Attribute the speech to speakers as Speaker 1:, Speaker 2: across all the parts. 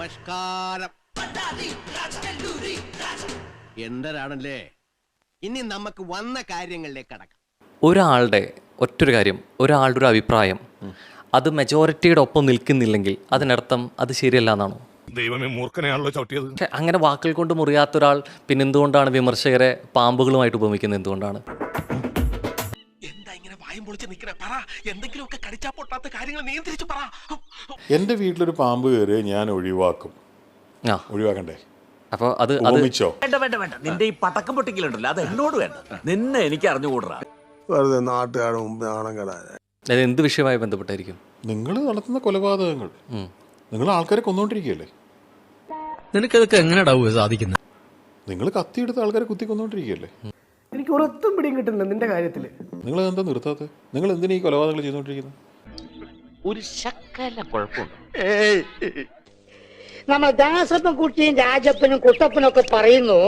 Speaker 1: നമസ്കാരം. എന്തരാണല്ലേ? ഇനി നമുക്ക് വന്ന കാര്യങ്ങളിലേക്ക് കടക്കാം.
Speaker 2: ഒരാളുടെ ഒറ്റൊരു കാര്യം ഒരാളുടെ ഒരു അഭിപ്രായം. അത് മെജോറിറ്റിയുടെ ഒപ്പം നിൽക്കുന്നില്ലെങ്കിൽ അതിനർത്ഥം അത് ശരിയല്ല എന്നാണോ?
Speaker 3: ദൈവമേ മൂർഖനെയാണല്ലോ ചവിട്ടിയത്.
Speaker 2: അങ്ങനെ വാക്കുകൾ കൊണ്ട് മുറിയാത്ത ഒരാൾ പിന്നെന്തുകൊണ്ടാണ് വിമർശകരെ പാമ്പുകളുമായിട്ട് ഉപമിക്കുന്നത് എന്തുകൊണ്ടാണ്?
Speaker 4: പൊളിച്ച് നിൽക്കണേ പറ എന്തെങ്കിലുമൊക്കെ കടിച്ചാ പൊട്ടാത്ത കാര്യങ്ങൾ നിയന്ത്രിച്ച് പറ.
Speaker 5: എന്റെ വീട്ടിലൊരു പാമ്പ് കയറി ഞാൻ ഒഴിവാക്കും.
Speaker 2: ആ.
Speaker 5: ഒഴിവാക്കണ്ടേ?
Speaker 2: അപ്പോൾ അത് അത്
Speaker 6: വേണ്ട വേണ്ട വേണ്ട. നിന്റെ ഈ പടക്കം പൊട്ടിക്കലുണ്ടല്ലോ അത് എന്നോട് വേണ്ട. നിന്നെ എനിക്ക് അറിഞ്ഞുകൂടാ.
Speaker 7: വെറുതെ നാട്ടുകാരുടെ മുമ്പ് നാണം
Speaker 2: അത് എന്ത് വിഷയമായി ബന്ധപ്പെട്ടായിരിക്കും?
Speaker 5: നിങ്ങൾ നടത്തുന്ന കൊലപാതകങ്ങൾ.
Speaker 2: ഉം.
Speaker 5: നിങ്ങൾ ആൾക്കാരെ കൊന്നുകൊണ്ടിരിക്കുകയല്ലേ
Speaker 8: നിനക്കതൊക്കെ എങ്ങനെയാടാവുക സാധിക്കുന്നത്?
Speaker 5: നിങ്ങൾ കത്തിയെടുത്ത് ആൾക്കാരെ കുത്തി കൊന്നുകൊണ്ടിരിക്കുകയല്ലേ
Speaker 9: എനിക്ക് ഒരൊത്തും പിടിയും കിട്ടുന്നില്ല നിന്റെ കാര്യത്തിൽ.
Speaker 5: നിങ്ങൾ എന്താ നിർത്താത്ത? നിങ്ങൾ എന്തിനാ ഈ കൊലപാതകങ്ങൾ ചെയ്തുകൊണ്ടിരിക്കുന്നത്
Speaker 6: ഒരു ശക്കല കുഴപ്പമുണ്ട്.
Speaker 10: നമ്മൾ ദാസപ്പൻ കുട്ടിയും രാജപ്പനും കുട്ടപ്പനും ഒക്കെ പറയുന്നു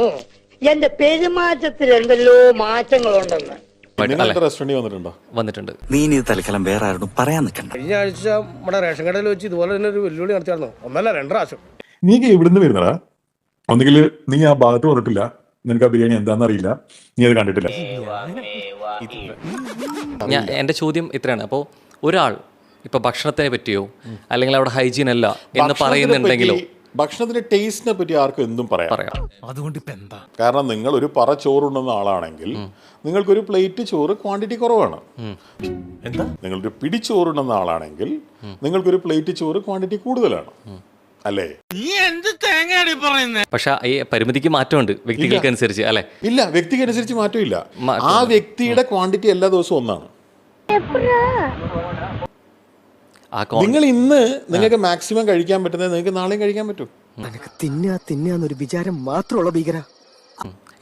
Speaker 10: എന്റെ പെരുമാറ്റത്തിൽ എന്തെല്ലോ മാറ്റങ്ങളുണ്ടെന്ന്.
Speaker 5: വന്നിട്ടുണ്ടോ?
Speaker 2: വന്നിട്ടുണ്ട്.
Speaker 6: നീ ഇനി ഇത് തൽക്കാലം വേറെ ആരോടും പറയാൻ നിൽക്കണ്ട.
Speaker 9: കഴിഞ്ഞ ആഴ്ച നമ്മുടെ റേഷൻ കടയിൽ വെച്ച് ഇതുപോലെ തന്നെ ഒരു വെല്ലുവിളി നടത്തിയായിരുന്നു. ഒന്നല്ല രണ്ട് പ്രാവശ്യം.
Speaker 11: നീക്ക് എവിടുന്ന് വരുന്നടാ. ഒന്നുകിൽ നീ ആ ഭാഗത്ത് വന്നിട്ടില്ല. നിനക്ക് ആ ബിരിയാണി എന്താണെന്ന് അറിയില്ല നീ അത് കണ്ടിട്ടില്ല.
Speaker 2: ഞാൻ എന്റെ ചോദ്യം ഇത്രയാണ്. അപ്പോൾ ഒരാൾ ഇപ്പൊ ഭക്ഷണത്തിനെ പറ്റിയോ അല്ലെങ്കിൽ അവിടെ ഹൈജീൻ അല്ല എന്ന് പറയുന്നുണ്ടെങ്കിലോ
Speaker 5: ഭക്ഷണത്തിന്റെ ടേസ്റ്റിനെ പറ്റി ആർക്കും എന്തും പറയാം.
Speaker 2: പറയാം.
Speaker 8: അതുകൊണ്ട് ഇപ്പൊ എന്താ?
Speaker 5: കാരണം നിങ്ങൾ ഒരു പറ ചോറുണ്ടെന്ന ആളാണെങ്കിൽ നിങ്ങൾക്കൊരു പ്ലേറ്റ് ചോറ് ക്വാണ്ടിറ്റി കുറവാണ്. എന്താ? നിങ്ങളൊരു പിടി ചോറുണ്ടെന്ന ആളാണെങ്കിൽ നിങ്ങൾക്കൊരു പ്ലേറ്റ് ചോറ് ക്വാണ്ടിറ്റി കൂടുതലാണ്. അല്ലേ?
Speaker 2: പക്ഷെ ഈ പരിമിതിക്ക് മാറ്റമുണ്ട് വ്യക്തികൾക്ക് അനുസരിച്ച് അല്ലെ?
Speaker 5: ഇല്ല വ്യക്തിക്ക് അനുസരിച്ച് മാറ്റമില്ല ആ വ്യക്തിയുടെ ക്വാണ്ടിറ്റി എല്ലാ ദിവസവും ഒന്നാണ്. നിങ്ങൾ ഇന്ന് നിങ്ങൾക്ക് മാക്സിമം കഴിക്കാൻ പറ്റുന്നത് നിങ്ങൾക്ക് നാളെയും കഴിക്കാൻ പറ്റും.
Speaker 9: നിനക്ക് തിന്നാ തിന്നാന്നൊരു വിചാരം മാത്രമുള്ള ഭീകര.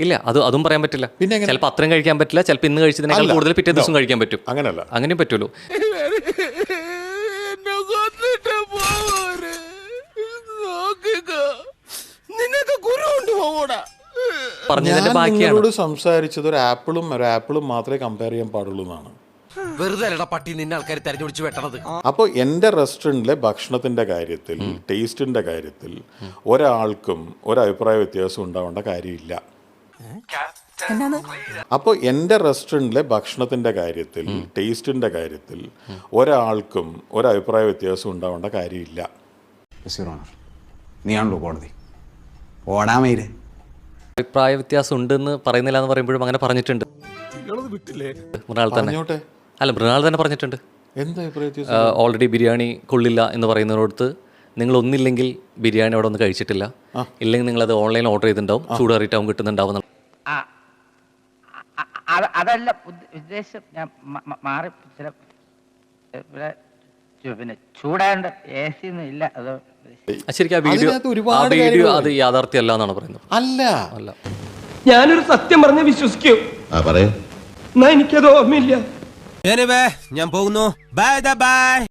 Speaker 2: ഇല്ല അത് അതും പറയാൻ പറ്റില്ല? ചിലപ്പോൾ അത്രയും കഴിക്കാൻ പറ്റില്ല ചിലപ്പോൾ ഇന്ന് കഴിച്ചതിനേക്കാൾ. കൂടുതൽ പിറ്റേ ദിവസം കഴിക്കാൻ പറ്റും.
Speaker 5: അങ്ങനെയല്ല
Speaker 2: അങ്ങനെയും പറ്റുമല്ലോ പറഞ്ഞതിന്റെ ബാക്കിയാണ്.
Speaker 5: സംസാരിച്ചത് ഒരു ആപ്പിളും ഒരു ആപ്പിളും മാത്രമേ കമ്പയർ ചെയ്യാൻ പാടുള്ളൂ എന്നാണ്.
Speaker 4: വെറുതെ അല്ലടാ പട്ടി നിന്നെ ആൾക്കാർ തെരഞ്ഞു വെട്ടണത്.
Speaker 5: അപ്പോൾ എന്റെ റെസ്റ്റോറന്റിലെ ഭക്ഷണത്തിന്റെ കാര്യത്തിൽ ടേസ്റ്റിന്റെ കാര്യത്തിൽ ഒരാൾക്കും ഒരഭിപ്രായ വ്യത്യാസം ഉണ്ടാവേണ്ട കാര്യമില്ല. അപ്പോൾ എന്റെ റെസ്റ്റോറന്റിലെ ഭക്ഷണത്തിന്റെ കാര്യത്തിൽ ടേസ്റ്റിന്റെ കാര്യത്തിൽ ഒരാൾക്കും ഒരഭിപ്രായ വ്യത്യാസം ഉണ്ടാവേണ്ട കാര്യമില്ല.
Speaker 7: നീ ആണല്ലോ കോടതി. ഓടാമയിലേ.
Speaker 2: അഭിപ്രായ വ്യത്യാസം ഉണ്ടെന്ന് പറയുന്നില്ല എന്ന് പറയുമ്പോഴും അങ്ങനെ പറഞ്ഞിട്ടുണ്ട്. മൃണാൾ തന്നെ. അല്ല മൃണാൾ തന്നെ പറഞ്ഞിട്ടുണ്ട്. ഓൾറെഡി ബിരിയാണി കൊള്ളില്ല എന്ന് പറയുന്നതിനോടത്ത് നിങ്ങൾ ഒന്നില്ലെങ്കിൽ ബിരിയാണി അവിടെ ഒന്ന് കഴിച്ചിട്ടില്ല. ഇല്ലെങ്കിൽ നിങ്ങൾ അത് ഓൺലൈൻ ഓർഡർ ചെയ്തിട്ടുണ്ടാവും ചൂടാറിയിട്ടാവും കിട്ടുന്നുണ്ടാവും
Speaker 10: അതല്ല ഉദ്ദേശം. ഞാൻ മാറി ചില പിന്നെ ചൂടാണ്ട് എ സി ഒന്നും ഇല്ല. അത്
Speaker 2: ശരിക്കും വീഡിയോ
Speaker 5: ഒരുപാട്
Speaker 2: വീഡിയോ അത് യാഥാർത്ഥ്യമല്ല എന്നാണ് പറയുന്നത്.
Speaker 5: അല്ല.
Speaker 2: അല്ല.
Speaker 9: ഞാനൊരു സത്യം പറഞ്ഞ വിശ്വസിക്കൂ. എനിക്കത് ഓർമ്മയില്ല.
Speaker 1: ഞാൻ പോകുന്നു. Bye bye